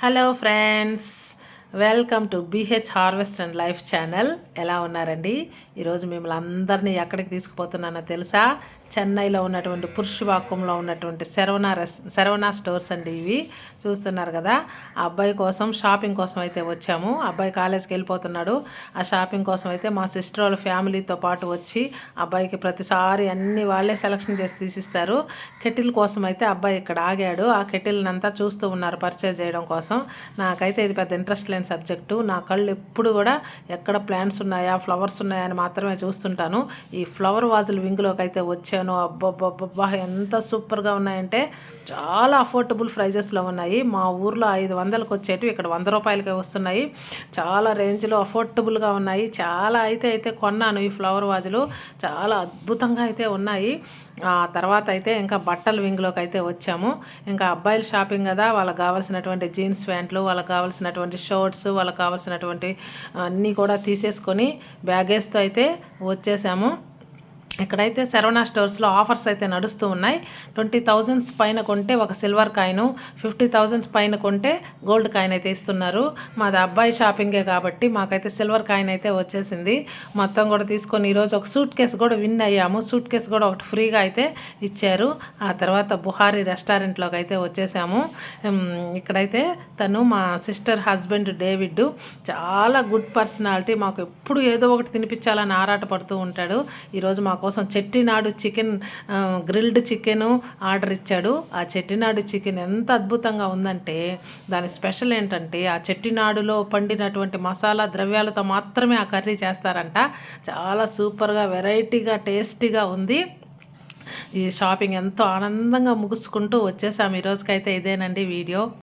Hello friends. Welcome to BH harvest and life channel. ఎలా ఉన్నారండి? ఈరోజు మిమ్మల్ని అందరినీ ఎక్కడికి తీసుకుపోతున్నానో తెలుసా? చెన్నైలో ఉన్నటువంటి పురుషవాక్యంలో ఉన్నటువంటి శరవణ రెస్ శరవణ స్టోర్స్ అండి ఇవి. చూస్తున్నారు కదా ఆ అబ్బాయి కోసం షాపింగ్ కోసం అయితే వచ్చాము. అబ్బాయి కాలేజ్కి వెళ్ళిపోతున్నాడు. ఆ షాపింగ్ కోసం అయితే మా సిస్టర్ వాళ్ళ ఫ్యామిలీతో పాటు వచ్చి అబ్బాయికి ప్రతిసారి అన్ని వాళ్ళే సెలక్షన్ చేసి తీసిస్తారు. కెటిల్ కోసం అయితే అబ్బాయి ఇక్కడ ఆగాడు. ఆ కెటిల్ని అంతా చూస్తూ ఉన్నారు పర్చేజ్ చేయడం కోసం. నాకైతే ఇది పెద్ద ఇంట్రెస్ట్ ఇష్టమైన సబ్జెక్టు నా కళ్ళు ఎప్పుడు కూడా ఎక్కడ ప్లాంట్స్ ఉన్నాయా ఫ్లవర్స్ ఉన్నాయా అని మాత్రమే చూస్తుంటాను. ఈ ఫ్లవర్ వాజులు వింగ్లోకి అయితే వచ్చాను అబ్బబ్బబ్బబ్బా ఎంత సూపర్గా ఉన్నాయంటే చాలా అఫోర్డబుల్ ప్రైజెస్లో ఉన్నాయి. మా ఊర్లో ఐదు వందలకు వచ్చేటివి ఇక్కడ వంద రూపాయలకే వస్తున్నాయి. చాలా రేంజ్లో అఫోర్డబుల్గా ఉన్నాయి. చాలా అయితే అయితే కొన్నాను ఈ ఫ్లవర్ వాజులు చాలా అద్భుతంగా అయితే ఉన్నాయి. ఆ తర్వాత అయితే ఇంకా బట్టల వింగ్లోకి అయితే వచ్చాము. ఇంకా అబ్బాయిల షాపింగ్ కదా వాళ్ళకి కావాల్సినటువంటి జీన్స్ ప్యాంట్లు వాళ్ళకి కావాల్సినటువంటి నోట్స్ వాళ్ళకి కావాల్సినటువంటి అన్నీ కూడా తీసేసుకొని బ్యాగేజ్తో అయితే వచ్చేసాము. ఇక్కడైతే శరవణ స్టోర్స్లో ఆఫర్స్ అయితే నడుస్తూ ఉన్నాయి. ట్వంటీ థౌజండ్స్ పైన కొంటే ఒక సిల్వర్ కాయిన్ ఫిఫ్టీ థౌజండ్స్ పైన కొంటే గోల్డ్ కాయిన్ అయితే ఇస్తున్నారు. మాది అబ్బాయి షాపింగే కాబట్టి మాకైతే సిల్వర్ కాయిన్ అయితే వచ్చేసింది. మొత్తం కూడా తీసుకొని ఈరోజు ఒక సూట్ కేసు కూడా విన్ అయ్యాము. సూట్ కేసు కూడా ఒకటి ఫ్రీగా అయితే ఇచ్చారు. ఆ తర్వాత బుహారీ రెస్టారెంట్లోకి అయితే వచ్చేసాము. ఇక్కడైతే తను మా సిస్టర్ హస్బెండ్ డేవిడ్ చాలా గుడ్ పర్సనాలిటీ మాకు ఎప్పుడు ఏదో ఒకటి తినిపించాలని ఆరాట పడుతూ ఉంటాడు ఈరోజు మాకు కోసం Chettinad chicken grilled chicken order ఇచ్చాడు. ఆ చెట్టినాడు చికెన్ ఎంత అద్భుతంగా ఉందంటే దాని స్పెషల్ ఏంటంటే ఆ చెట్టినాడులో పండినటువంటి మసాలా ద్రవ్యాలతో మాత్రమే ఆ కర్రీ చేస్తారంట. చాలా సూపర్గా వెరైటీగా టేస్టీగా ఉంది. ఈ షాపింగ్ ఎంతో ఆనందంగా ముగుసుకుంటూ వచ్చేసాము ఈరోజుకైతే ఇదేనండి వీడియో.